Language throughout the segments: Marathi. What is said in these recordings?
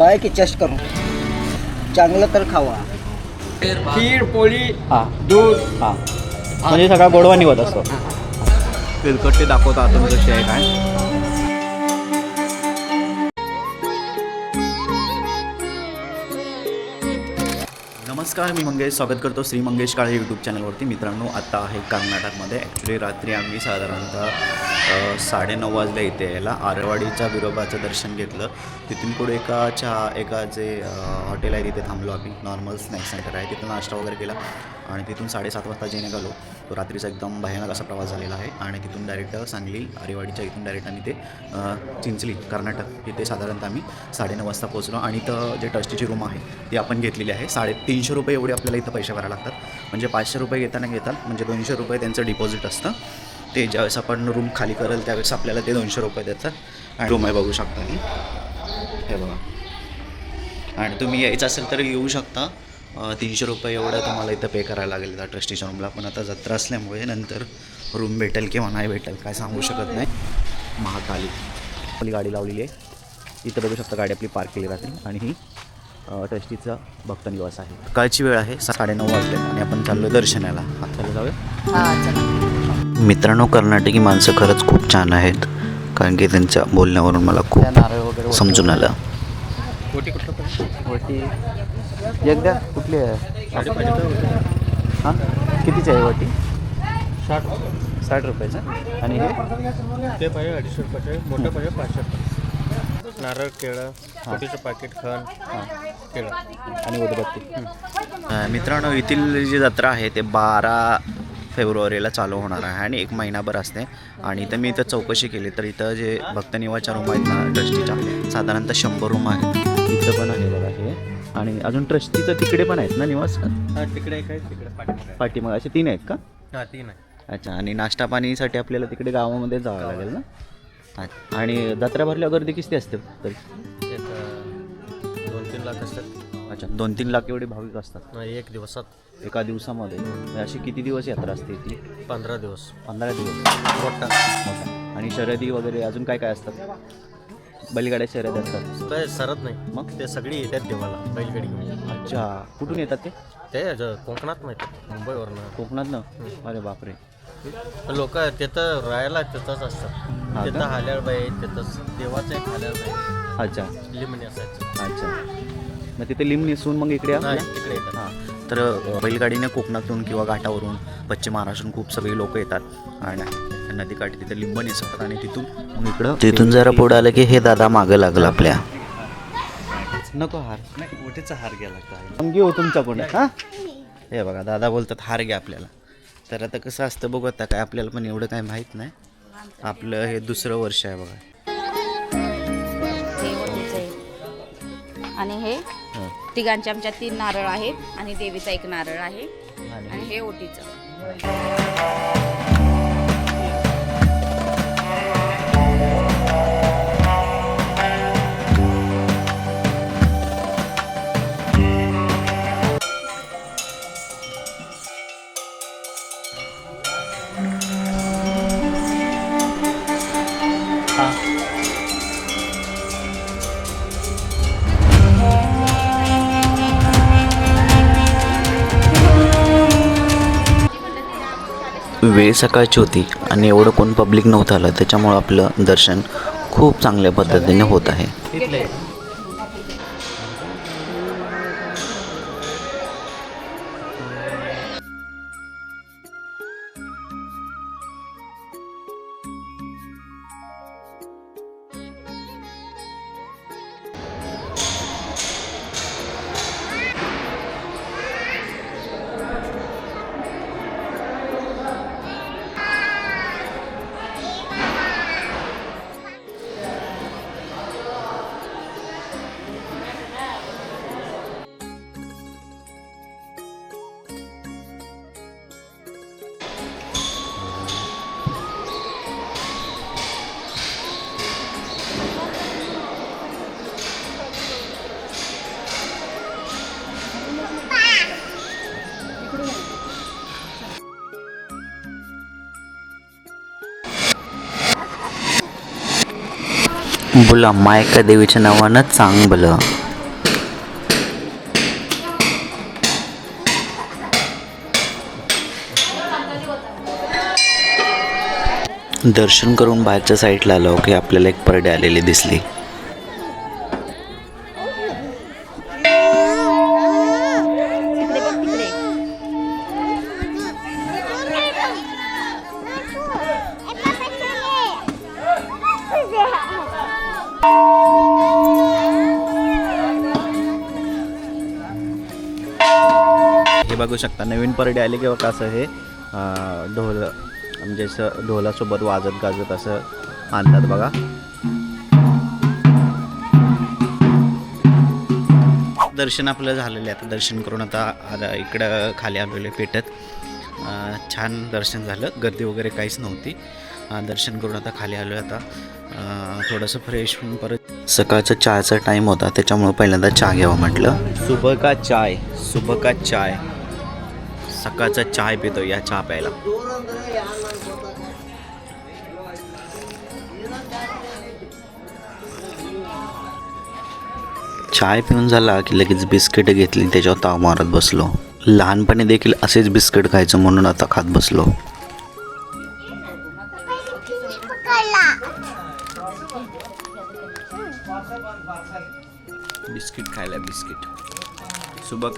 बाय की चेस्ट करून चांगलं तर खावा. खीर पोळी हां. दूध. हां. म्हणजे सगळा गोडवा निघत असतो. तेलकट ते दाखवता आतून कशी आहे काय? नमस्कार मी मंगेश. स्वागत करतो श्री मंगेश काळे यूट्यूब चॅनलवरती मित्रांनो आता आहे कर्नाटकमध्ये. ॲक्च्युली रात्री आम्ही साधारणतः साडे साडेनऊ वाजल्या इथे यायला. आरवाडीच्या विरोबाचं दर्शन घेतलं. तिथून पुढे एका चहा एका जे हॉटेल आहे तिथे थांबलो आम्ही. नॉर्मल स्नॅक्स सेंटर आहे. तिथून नाश्ता वगैरे केला. आणि तिथून साडेसात वाजता जे निघालो. तो रात्रीचा एकदम भयानक असा प्रवास झालेला आहे. आणि तिथून डायरेक्ट सांगली आरेवाडीच्या इथून डायरेक्ट आम्ही ते चिंचली कर्नाटक इथे साधारणतः आम्ही साडेनऊ वाजता पोहोचलो. आणि इथं जे ट्रस्टीची रूम आहे ती आपण घेतलेली आहे. साडेतीनशे रुपये एवढे आपल्याला इथं पैसे भरायला लागतात. म्हणजे पाचशे रुपये घेताना घेतात म्हणजे दोनशे रुपये त्यांचं डिपॉझिट असतं. ते ज्यावेळेस आपण रूम खाली करेल त्यावेळेस आपल्याला ते दोनशे रुपये देतात. आणि रूम आहे बघू शकता. ही हे बघा. आणि तुम्ही यायचं असेल तर येऊ शकता. तीनशे रुपये एवढं तुम्हाला इथं पे करायला लागेल त्या ट्रस्टीच्या रूमला पण आता जत्रा असल्यामुळे नंतर रूम भेटेल किंवा नाही भेटेल काय सांगू शकत नाही. महाकाली. आपली गाडी लावलेली आहे. इथं बघू शकता गाडी आपली पार्क केली राहते आणि ही ट्रस्टीचा भक्त निवास आहे. सकाळची वेळ आहे. साडेनऊ वाजले आणि आपण चाललो दर्शनाला. आता जाऊया. मित्रांनो कर्नाटकी माणसं खरंच खूप छान आहेत. कारण की त्यांच्या बोलण्यावरून मला खूप नारळ वगैरे समजून आलं. वटी एकदा कुठली आहे? हां? कितीची आहे वटी साठ. साठ रुपयाचा. आणि हे? ते पाहिजे अडीचशे रुपयाचे. मोठं पाहिजे पाचशे रुपये. नारळ केळं पोटीचं पाकिट खण हां. केळं. आणि उदबत्ती. मित्रांनो येथील जी जत्रा आहे ते बारा फेब्रुवारीला चालू होणार आहे आणि एक महिनाभर असते. आणि इथं मी इथं चौकशी केली तर इथं जे भक्तनिवाच्या रूम आहेत ना ट्रस्टीच्या साधारणतः शंभर रूम आहेत. इथं पण आहे बघा हे. आणि अजून ट्रस्टीचं तिकडे पण आहेत ना निवास? तिकडे एक आहे तिकडे पाठीमागे. असे तीन आहेत का? हा तीन आहे. अच्छा आणि नाश्ता पाणीसाठी आपल्याला तिकडे गावामध्ये जावं लागेल ना. आणि जत्रा भरल्यावर गर्दी किती असते तरी? दोन तीन लाख असतात. अच्छा दोन तीन लाख एवढे भाविक असतात. एक दिवसात. एका दिवसामध्ये. अशी किती दिवस यात्रा असते ती पंधरा दिवस. पंधरा दिवस. मोठा. मोठा. आणि शर्यती वगैरे अजून काय काय असतात? बैलगाड्या शर्यत असतात. काय सरत नाही. मग? ते सगळी येतात देवाला बैलगाडी घेऊन. अच्छा. कुठून येतात ते? ते ज- कोकणात नाही मुंबईवरनं. कोकणात ना अरे बापरे. लोक तिथं राहायला तिथंच असतात? तिथं हाल्याळबाई तिथंच देवाचं एक हाल्याळबाई अच्छा. लिमणी असायचं अच्छा. मग तिथे लिंब नेसून मग इकडे नाही आपल्या- तिकडे येतात. हां. तर बैलगाडीने कोकणातून किंवा घाटावरून पश्चिम महाराष्ट्रातून खूप सगळे लोक येतात. आणि नदीकाठी तिथे लिंब नेसवतात आणि तिथून मग इकडं तिथून जरा पुढे आलं की हे दादा मागं लागलं आपल्या. नको हार. नाही मोठेचा हार घ्या लागतो. मग घेऊ तुमच्याकडे हां? हे बघा दादा बोलतात हार घ्या आपल्याला. तर आता कसं असतं बघू आता काय आपल्याला पण एवढं काय माहीत नाही. आपलं हे दुसरं वर्ष आहे बघा. आणि हे हं. तिघांच्या आमच्या तीन नारळ आहेत आणि देवीचा एक नारळ आहे आणि आणि हे ओटीचं वेळ सकाळची होती आणि एवढं कोण पब्लिक नव्हतं आलं. त्याच्यामुळं आपलं दर्शन खूप चांगल्या पद्धतीने होत आहे. बोला मायका देवीच्या नावानं चांग बलं दर्शन करून बाहेरच्या साईडला आलो की आपल्याला एक परडे आलेली दिसली. बघू शकता. नवीन परडे आले किंवा कसं हे ढोल म्हणजे असं ढोलासोबत वाजत गाजत असं आणतात बघा. दर्शन आपलं झालेलं आहे आता. दर्शन करून आता आता इकडं खाली आलेले पेटत. छान दर्शन झालं. गर्दी वगैरे काहीच नव्हती. दर्शन करून आता खाली आलो आता. थोडंसं फ्रेश होऊन परत सकाळचा चहाचा टाईम होता. त्याच्यामुळं पहिल्यांदा चहा घ्यावा म्हटलं. सुबह का चाय. सुबह का चाय. सकाळचा चहा पितो या चहा प्यायला. चाय पिऊन झाला की लगेच बिस्किट घेतली त्याच्यावर ताव मारत बसलो. लहानपणी देखील असेच बिस्किट खायचं म्हणून आता खात बसलो.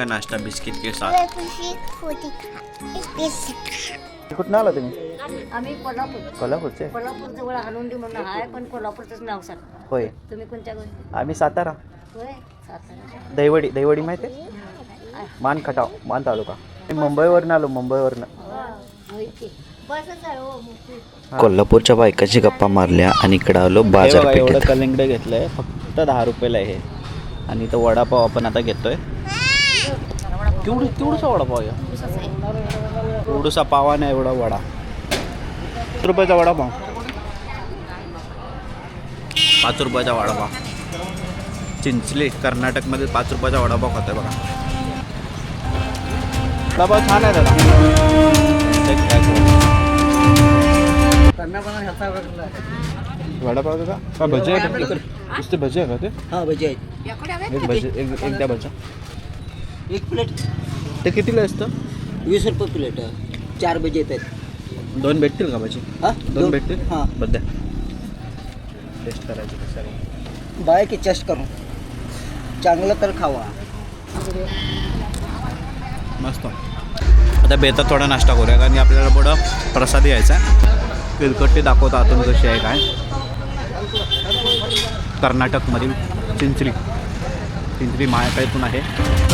का नाश्ता बिस्किट के साथ? कुठं आला तुम्ही? आम्ही कोल्हापूर. कोल्हापूरचे? कोल्हापूर जवळ आनंदी म्हणून आहे पण कोल्हापूरचंच नाव सांग होय. तुम्ही कोणत्या गोष्टी? आम्ही सातारा. होय सातारा. दहिवडी दहिवडी माहिती आहे? मान खटाव मान तालुका. मी मुंबईवरनं आलो मुंबईवरनं. होय की. बसच आहे हो मोठी. कोल्हापूरच्या बायकाची गप्पा मारल्या आणि इकडं आलो हे बघा, एवढं बाजारपेठेत कलिंगड घेतलंय फक्त दहा रुपयाला आहे हे. आणि तो वडापाव आपण आता घेतोय. केवढं केवढूसा वडापाव आहे? एवढूसा पावा नाही एवढा वडा. रुपयाचा वडापाव पाच रुपयाचा वडापाव चिंचली कर्नाटकमध्ये पाच रुपयाचा वडापाव खातोय बघा. वडापाव छान आहे दादा? वडापाव का का भजी आहे नुसते भजी आहे का ते? हा भजी आहेत. एक भजी एक एक द्या भजा. एक प्लेट ते कितीला असतं? वीस रुपये प्लेट चार भजी येत आहेत दोन भेटतील का भजी हा? दोन भेटतील? हां. बद्या टेस्ट करायची आहे बाय की चेस्ट करून चांगलं तर खावा. मस्त. आता बेतात थोडा नाश्ता करूया कारण की आपल्याला पुढं प्रसाद यायचा आहे. तिलकट्टी दाखवतो आतून कशी आहे काय. कर्नाटकमधील चिंचली. चिंचली महाकाळीतून आहे.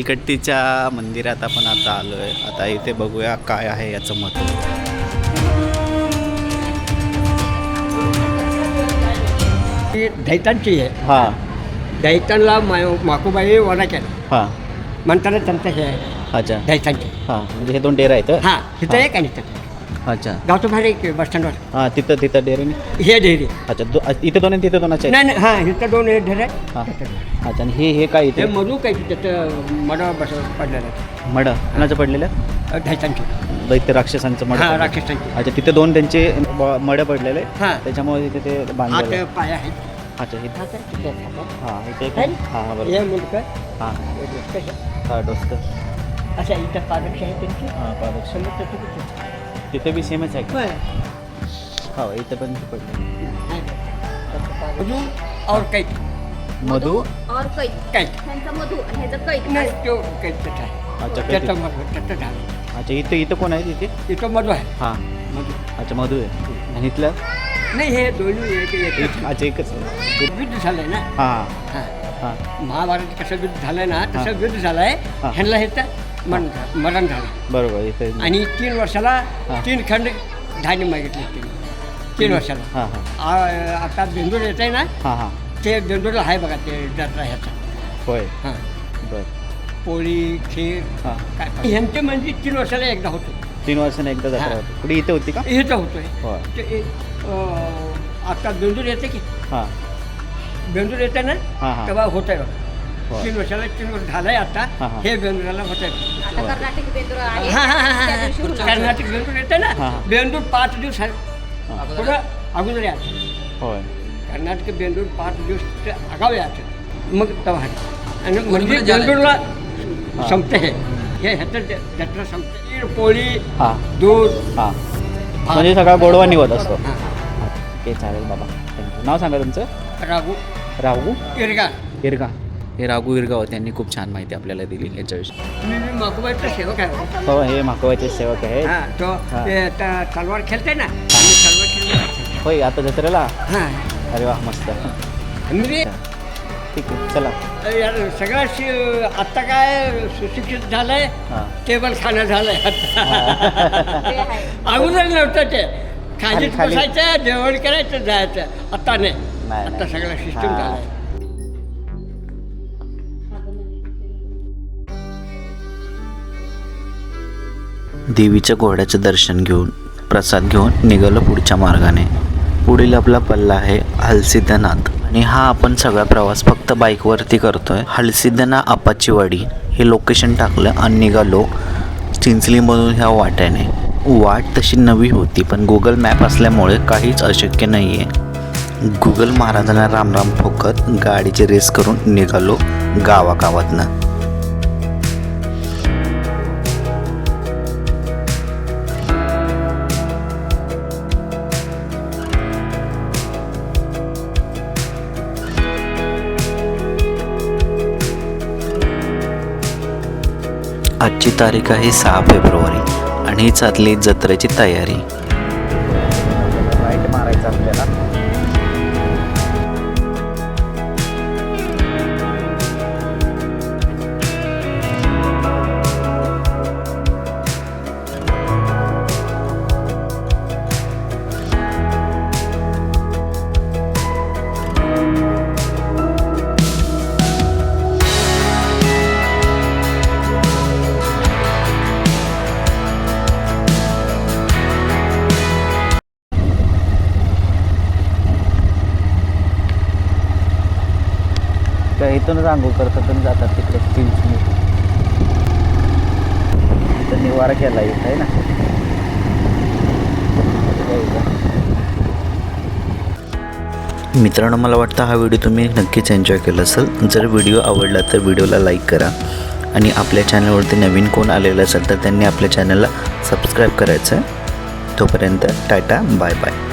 इकट्टीच्या मंदिरात आपण आता आलोय. आता इथे बघूया काय आहे याचं महत्त्व. ती दैतांची आहे. हां. दैतांना मा माकुबाई वना केला हां. म्हणताना त्यांचं हे आहे. अच्छा. दैतांची हां. म्हणजे हे दोन डेर आहेत हां? तिथं एक आणि तिथं अच्छा. गावचं बाहेर एक बस स्टँडवर हां तिथं तिथं डेअरी हे डेअरी. अच्छा दो इथे दोन आणि तिथे दोनाचे आहेत? नाही नाही हां इथं दोन हे ढेर आहे हां. दोन. अच्छा आणि हे हे काय हे इथे मधू काही त्याचं मडा बस पडलेलं आहे. मड? कोणाचं पडलेलं अ, दैतांची दैत्य राक्षसांचं मड हां पडलेलं. राक्षसांची. अच्छा तिथे दोन त्यांचे ब- मड पडलेले हां. त्याच्यामुळे तिथे ते हात बांधलेलं पाय आहेत. अच्छा आहे, हात. हां इथे एक है? हां हां बरोबर हे मुंडकं हां. हे हे. हां डोसतं असं इथं पादक्ष आहे त्यांची. हां पादक. समोर तर तिथे. तिथे बी सेमच आहे. का. हो इथे पण पडले मधू और काही मधू? और कैक. काही ह्यांचा मधू आणि ह्याचं कैक. नाही तो काही त्याचा आहे. अच्छा काय त्याचं ते- मधू त्याचं झालं. अच्छा इथं इथं कोण आहे तिथे? इथं मधू आहे. हां. मधू. अच्छा मधू आहे. आणि इथलं? नाही हे दोन्ही एक एक. अच्छा एकच आहे. युद्ध झालंय ना? हां. हा. हां. महाभारत कसं युद्ध झालंय ना. तसं युद्ध झालंय. हा. ह्यांना हे तर मरण झालं- मरण झालं. बरोबर इथे आणि तीन वर्षाला हा. तीन खंड धान्य मागितले तीन तीन वर्षाला. हां हां. आ- आता बेंदूर येत आहे ना हां हां. ते बेंदूरला आहे बघा ते जत्रा ह्याचा. होय. हां. बर. पोळी खीर हां. काय ह्यांचे म्हणजे तीन वर्षाला एकदा होतो. तीन वर्षाने एकदा जत्रा हां. होती. कुठे इथे होती का? इथं होतोय. होय. ते अं, आता बेंदूर येते की? हां. बेंदूर येते ना हां हां. तेव्हा होत आहे बघा. होय. तीन वर्षाला तीन वर्ष झालंय आता. हा, हा. हे बेंदुराला होत आहे आता कर्नाटक बेंद्र आहे. हा, हा, हा, त्या हा. दिवशी होणार. कर्नाटक बेंदूर येते ना? हा, हा. बेंदूर पाच दिवस आहे. हां. पुढं अगोदर या होय. कर्नाटक बेंदूर पाच दिवस ते आगाव यायचं. मग तेव्हा आणि म्हणजे बेंदूरला संपते हे. हे ह्याचं ज- जत्रा संपते खीर, पोळी हां. दूध. हां. म्हणजे सगळा गोडवा निवत असतो. हां. ओके चालेल बाबा. थँक्यू नाव सांगा तुमचं? राघू राहू. इरगा. इरगा. हे राघू इरगाव त्यांनी खूप छान माहिती आपल्याला दिली याच्याविषयी. सेवक आहे. हो हे माकवाचे सेवक आहेत. हा तो हा. ते त- तलवार खेळते ना? आम्ही तलवार खेळतो होय आता दसऱ्याला हां. अरे वा मस्त. म्हणजे ठीक आहे चला. यार सगळं शि- आत्ता काय सुशिक्षित झालंय? हां. टेबल खाणं झालंय आता. ते आहे अगोदर नव्हतं ते. खालीच खाली- बसायचं जेवण करायचं जायचं. आता नाही. नाही, आता नाही. सगळं सिस्टम हां. झालंय. देवीच्या घोड्याचं दर्शन घेऊन प्रसाद घेऊन निघालो पुढच्या मार्गाने. पुढील आपला पल्ला आहे हलसिद्धनाथ. आणि हा आपण सगळा प्रवास फक्त बाईकवरती करतोय. हलसिद्धना आपाचीवाडी हे लोकेशन टाकलं आणि निघालो चिंचलीमधून ह्या वाट्याने. वाट तशी नवी होती पण गुगल मॅप असल्यामुळे काहीच अशक्य नाही आहे गुगल महाराजांना रामराम फोकत गाडीची रेस करून निघालो गावागावातनं. आजची तारीख आहे सहा फेब्रुवारी आणि ही चालली जत्रेची तयारी. त्या इथूनच आंघोळ करतात आणि जातात तिकडे चिंचणी इथं निवारा केला इथं आहे ना? मित्रांनो मला वाटतं हा व्हिडिओ तुम्ही नक्कीच एन्जॉय केला असेल. जर व्हिडिओ आवडला तर व्हिडिओला लाईक करा आणि आपल्या चॅनलवरती नवीन कोण आलेलं असेल तर त्यांनी आपल्या चॅनलला सबस्क्राईब करायचं आहे. तोपर्यंत टाटा बाय बाय